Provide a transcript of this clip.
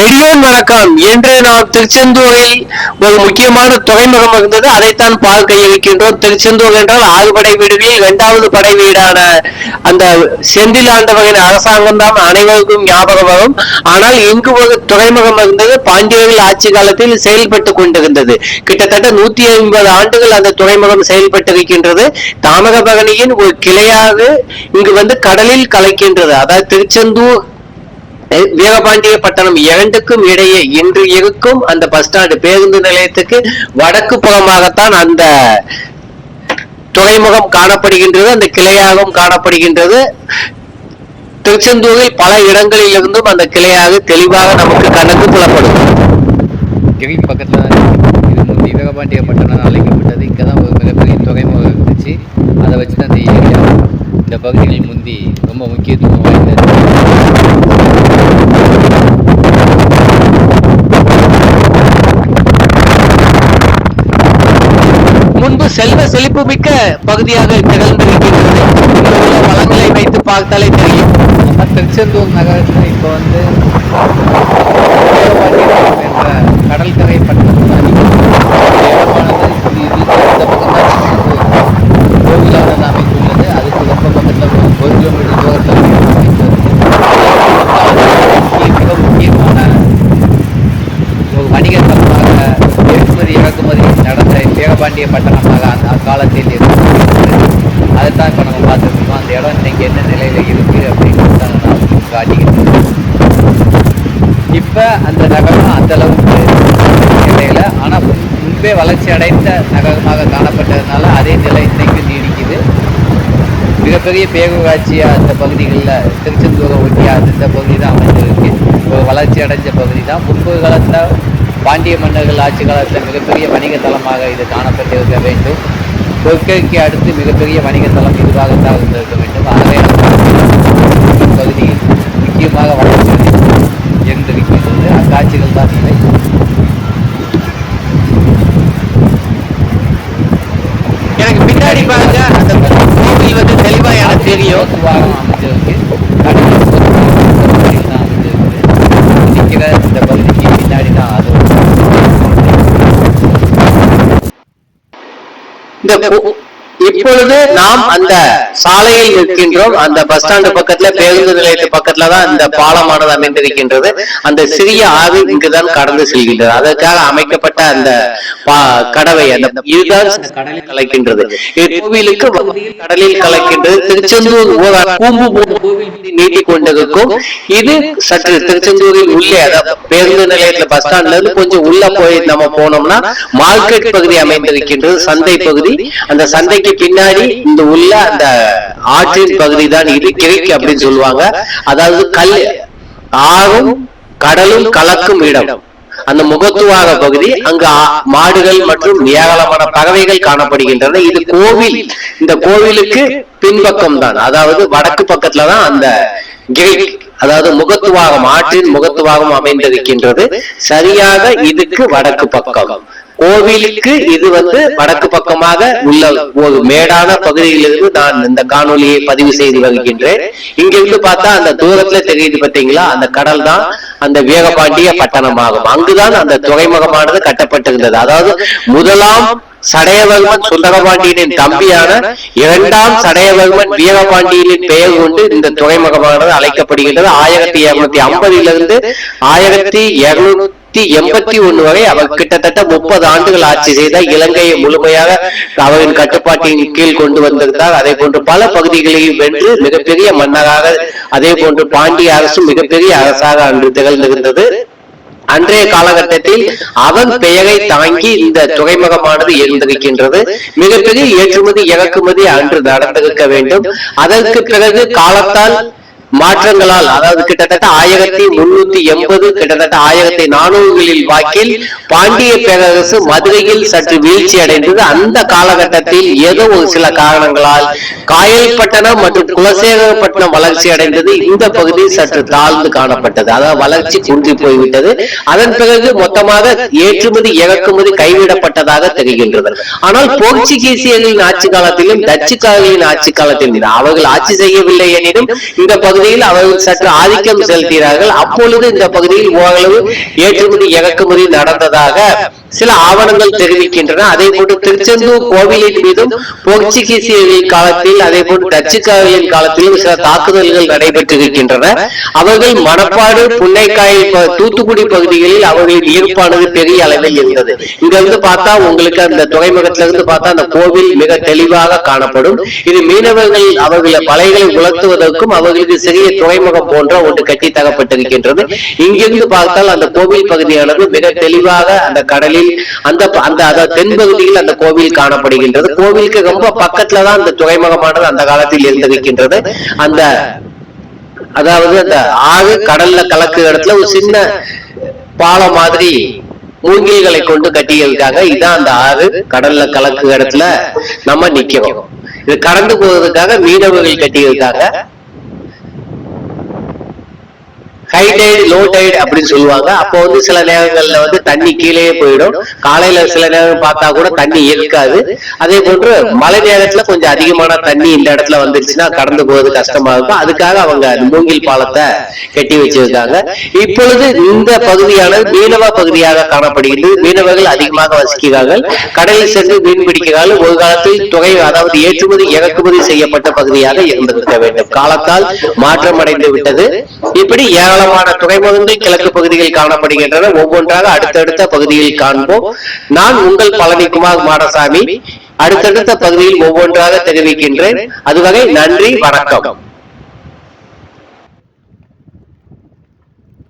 நெடியோன் வணக்கம் இன்று நாம் திருச்செந்தூரில் ஒரு முக்கியமான துறைமுகம் இருந்தது. அதைத்தான் பால் இருக்கின்றோம் வைக்கின்றோம் திருச்செந்தூர் என்றால் ஆறு படை வீடுகளில் இரண்டாவது படை வீடான அந்த செந்தில் ஆண்டவரின் அரசாங்கம் தான் அனைவருக்கும் ஞாபகம் வரும். ஆனால் இங்கு ஒரு துறைமுகம் இருந்தது. பாண்டியர்கள் ஆட்சி காலத்தில் செயல்பட்டு கொண்டிருந்தது. கிட்டத்தட்ட நூத்தி ஐம்பது ஆண்டுகள் அந்த துறைமுகம் செயல்பட்டு இருக்கின்றது பகனியின் ஒரு கிளையாக இங்கு வந்து கடலில் கலைக்கின்றது. அதாவது திருச்செந்தூர் வீரபாண்டிய பட்டணம் இரண்டுக்கும் இடையே இன்று இருக்கும் அந்த பஸ் ஸ்டாண்டு பேருந்து நிலையத்துக்கு வடக்கு புறமாகத்தான் அந்த துறைமுகம் காணப்படுகின்றது அந்த கிளையாகவும் காணப்படுகின்றது. திருச்செந்தூரில் பல இடங்களில் இருந்தும் அந்த கிளையாக தெளிவாக நமக்கு கண்ணுக்கு புலப்படும். கிரி பக்கத்தில் இது முந்தி வீரபாண்டிய பட்டணம் அழைக்கப்பட்டது. இங்கே தான் ஒரு மிகப்பெரிய துறைமுகம் இருந்துச்சு. அதை வச்சு தான் இந்த ஏரியா இந்த பகுதிகளில் முந்தி ரொம்ப முக்கியத்துவம் வாய்ந்தது. முன்பு செல்வ செழிப்பு மிக்க பகுதியாக திகழ்ந்திருக்கின்றது. வளங்களை வைத்து பார்த்தாலே தெரியும் திருச்செந்தூர் நகரத்தில் இப்போ வந்து வீரபாண்டியபுரம் என்ற கடற்கரை பட்டணம் தான் இடமானது இது இதுக்கு அந்த பக்கம் தான் திருச்செந்தூர் கோவிலானது அமைந்துள்ளது அதுக்கு ரொம்ப பக்கத்தில் ஒரு ஒரு கிலோமீட்டர் தூரத்தில் அமைந்துள்ளது மிக முக்கியமான ஒரு வணிக தலமாக ஏற்றுமதி இறக்குமதி பாண்டிய வீரபாண்டிய பட்டணமாக அந்த அக்காலத்தில் இருந்தது. அதைத்தான் இப்போ நம்ம பார்த்துருக்கோம். அந்த இடம் இன்றைக்கி என்ன நிலையில் இருக்குது அப்படின்னு தான் நான் காட்டிக்கிட்டு இப்போ அந்த நகரம் அந்தளவுக்கு நிலையில் ஆனால் முன்பே வளர்ச்சி அடைந்த நகரமாக காணப்பட்டதுனால அதே நிலை இன்னைக்கு நீடிக்குது. மிகப்பெரிய பேரூராட்சியாக அந்த பகுதிகளில் திருச்செந்தூரை ஒட்டிய அந்த பகுதி தான் அமைஞ்சிருக்கு ஒரு வளர்ச்சி அடைஞ்ச பகுதி தான் முன்பு காலத்தில் பாண்டிய மன்னர்கள் ஆட்சி காலத்தில் மிகப்பெரிய வணிக தலமாக இது காணப்பட்டிருக்க வேண்டும். கொற்கைக்கு அடுத்து மிகப்பெரிய வணிக தலம் இதுவாகத்தான் இருந்திருக்க வேண்டும். ஆகவே பகுதியில் முக்கியமாக வளர்ச்சி என்று இருந்திருக்கின்றது அக்காட்சிகள் தான் இல்லை எனக்கு பின்னாடி பாருங்க அந்த கோவில் வந்து தெளிவா எனக்கு தெரியும் பொதுவாக அமைஞ்சிருக்கு கடலில் பகுதியில் தான் அமைஞ்சிருக்கு நிற்கிற இந்த பகுதிக்கு பின்னாடி தான் அது இந்த கு- இப்பொழுது நாம் அந்த சாலையில் நிற்கின்றோம். அந்த பஸ் ஸ்டாண்டு பக்கத்துல பேருந்து நிலையத்து பக்கத்துல தான் இந்த பாலமானது அமைந்திருக்கின்றது. அந்த சிறிய ஆவி இங்குதான் கடந்து செல்கின்றது. அதற்காக அமைக்கப்பட்ட அந்த கடவை அந்த இதுதான் கடலில் கலக்கின்றது. இது கோவிலுக்கு கடலில் கலக்கின்றது. திருச்செந்தூர் கூம்பு போன்ற நீட்டிக் கொண்டிருக்கும். இது சற்று திருச்செந்தூரில் உள்ளே அதாவது பேருந்து நிலையத்துல பஸ் ஸ்டாண்ட்ல இருந்து கொஞ்சம் உள்ள போய் நம்ம போனோம்னா மார்க்கெட் பகுதி அமைந்திருக்கின்றது. சந்தை பகுதி. அந்த சந்தைக்கு பின்னாடி இந்த உள்ள அந்த ஆற்றின் பகுதி தான் இது கிழக்கு அப்படின்னு சொல்லுவாங்க. அதாவது கல் ஆறும் கடலும் கலக்கும் இடம். அந்த முகத்துவாக பகுதி அங்கு மாடுகள் மற்றும் ஏராளமான பறவைகள் காணப்படுகின்றன. இது கோவில். இந்த கோவிலுக்கு பின்பக்கம் தான். அதாவது வடக்கு பக்கத்துல தான் அந்த கிழக்கு அதாவது முகத்துவாகம் ஆற்றின் முகத்துவாகம் அமைந்திருக்கின்றது. சரியாக இதுக்கு வடக்கு பக்கம். கோவிலுக்கு இது வந்து வடக்கு பக்கமாக உள்ள ஒரு மேடான பகுதியிலிருந்து நான் இந்த காணொலியை பதிவு செய்து வருகின்றேன். இங்கிருந்து பார்த்தா அந்த தூரத்துல தெரியுது பார்த்தீங்களா? அந்த கடல் தான் அந்த வேகபாண்டிய பட்டணமாகும். அங்குதான் அந்த துறைமுகமானது கட்டப்பட்டிருந்தது. அதாவது முதலாம் சடையவர்மன் சுந்தரபாண்டியனின் தம்பியான இரண்டாம் சடையவர்மன் வீரபாண்டியனின் பெயர் கொண்டு இந்த துறைமுகமானது அழைக்கப்படுகின்றது. ஆயிரத்தி இருநூத்தி ஐம்பதிலிருந்து ஆயிரத்தி இருநூத்தி எண்பத்தி ஒண்ணு வரை அவர் கிட்டத்தட்ட முப்பது ஆண்டுகள் ஆட்சி செய்த இலங்கையை முழுமையாக அவரின் கட்டுப்பாட்டின் கீழ் கொண்டு வந்திருந்தார். அதே போன்று பல பகுதிகளையும் வென்று மிகப்பெரிய மன்னராக அதே போன்று பாண்டிய அரசும் மிகப்பெரிய அரசாக அன்று திகழ்ந்திருந்தது. அன்றைய காலகட்டத்தில் அவன் பெயரை தாங்கி இந்த துறைமுகமானது இருந்திருக்கின்றது. மிகப்பெரிய ஏற்றுமதி இறக்குமதி அன்று நடந்திருக்க வேண்டும். அதற்கு பிறகு காலத்தால் மாற்றங்களால் அதாவது கிட்டத்தட்ட ஆயிரத்தி முன்னூத்தி எண்பது கிட்டத்தட்ட ஆயிரத்தி நானூறுகளில் வாக்கில் பாண்டிய பேரரசு மதுரையில் சற்று வீழ்ச்சி அடைந்தது. அந்த காலகட்டத்தில் ஏதோ ஒரு சில காரணங்களால் காயல்பட்டணம் மற்றும் குலசேகரப்பட்டினம் வளர்ச்சி அடைந்தது. இந்த பகுதி சற்று தாழ்ந்து காணப்பட்டது. அதாவது வளர்ச்சி குன்றி போய்விட்டது. அதன் பிறகு மொத்தமாக ஏற்றுமதி இறக்குமதி கைவிடப்பட்டதாக தெரிகின்றது. ஆனால் போர்ச்சுகீசியர்களின் ஆட்சி காலத்திலும் டச்சுக்காரர்களின் ஆட்சி காலத்திலும் அவர்கள் ஆட்சி செய்யவில்லை எனினும் இந்த பகுதி பகுதியில் அவர்கள் சற்று ஆதிக்கம் செலுத்தினார்கள். அப்பொழுது இந்த பகுதியில் ஓரளவு ஏற்றுமதி இறக்குமதி நடந்ததாக சில ஆவணங்கள் தெரிவிக்கின்றன. அதே போன்று திருச்செந்தூர் கோவிலின் மீதும் போர்ச்சுகீசியர்களின் காலத்தில் அதே போன்று டச்சுக்காரர்களின் காலத்திலும் சில தாக்குதல்கள் நடைபெற்றிருக்கின்றன. அவர்கள் மணப்பாடு புன்னைக்காய் தூத்துக்குடி பகுதிகளில் அவர்களின் ஈர்ப்பானது பெரிய அளவில் இருந்தது. இங்க இருந்து பார்த்தா உங்களுக்கு அந்த துறைமுகத்துல இருந்து பார்த்தா அந்த கோவில் மிக தெளிவாக காணப்படும். இது மீனவர்கள் அவர்களை பலைகளை உலர்த்துவதற்கும் அவர்களுக்கு சிறிய துறைமுகம் போன்ற ஒன்று கட்டி தகப்பட்டிருக்கின்றது இங்கிருந்து பார்த்தால் அந்த கோவில் பகுதியானது மிக தெளிவாக அந்த கடலில் அந்த அந்த அதாவது தென்பகுதியில் அந்த கோவில் காணப்படுகின்றது. கோவிலுக்கு ரொம்ப பக்கத்துல தான் அந்த துறைமுகமானது அந்த காலத்தில் இருந்திருக்கின்றது அந்த அதாவது அந்த ஆறு கடல்ல கலக்கு இடத்துல ஒரு சின்ன பாலம் மாதிரி மூங்கில்களை கொண்டு கட்டியிருக்காங்க இதான் அந்த ஆறு கடல்ல கலக்கு இடத்துல நம்ம நிக்கிறோம். இது கடந்து போவதற்காக மீனவர்கள் கட்டியிருக்காங்க ஹை டைடு லோ டைடு அப்படின்னு சொல்லுவாங்க. அப்போ வந்து சில நேரங்கள்ல வந்து தண்ணி கீழே போயிடும். காலையில சில நேரம் பார்த்தா கூட தண்ணி இருக்காது அதே போன்று மழை நேரத்துல கொஞ்சம் அதிகமான தண்ணி இந்த இடத்துல வந்துருச்சுன்னா கடந்து போவது கஷ்டமா இருக்கும். அதுக்காக அவங்க மூங்கில் பாலத்தை கட்டி வச்சிருக்காங்க இப்பொழுது இந்த பகுதியானது மீனவ பகுதியாக காணப்படுகிறது. மீனவர்கள் அதிகமாக வசிக்கிறார்கள். கடலில் சென்று மீன் பிடிக்கிறார்கள். ஒரு காலத்தில் தொகை அதாவது ஏற்றுமதி இறக்குமதி செய்யப்பட்ட பகுதியாக இருந்திருக்க வேண்டும். காலத்தால் மாற்றம் அடைந்து விட்டது. இப்படி ஏராளமான துறைமுகங்கள் கிழக்கு பகுதியில் காணப்படுகின்றன. ஒவ்வொன்றாக அடுத்தடுத்த பகுதியில் காண்போம். நான் உங்கள் பழனிக்குமார் மாடசாமி. அடுத்தடுத்த பகுதியில் ஒவ்வொன்றாக தெரிவிக்கின்றேன். அதுவரை நன்றி வணக்கம்.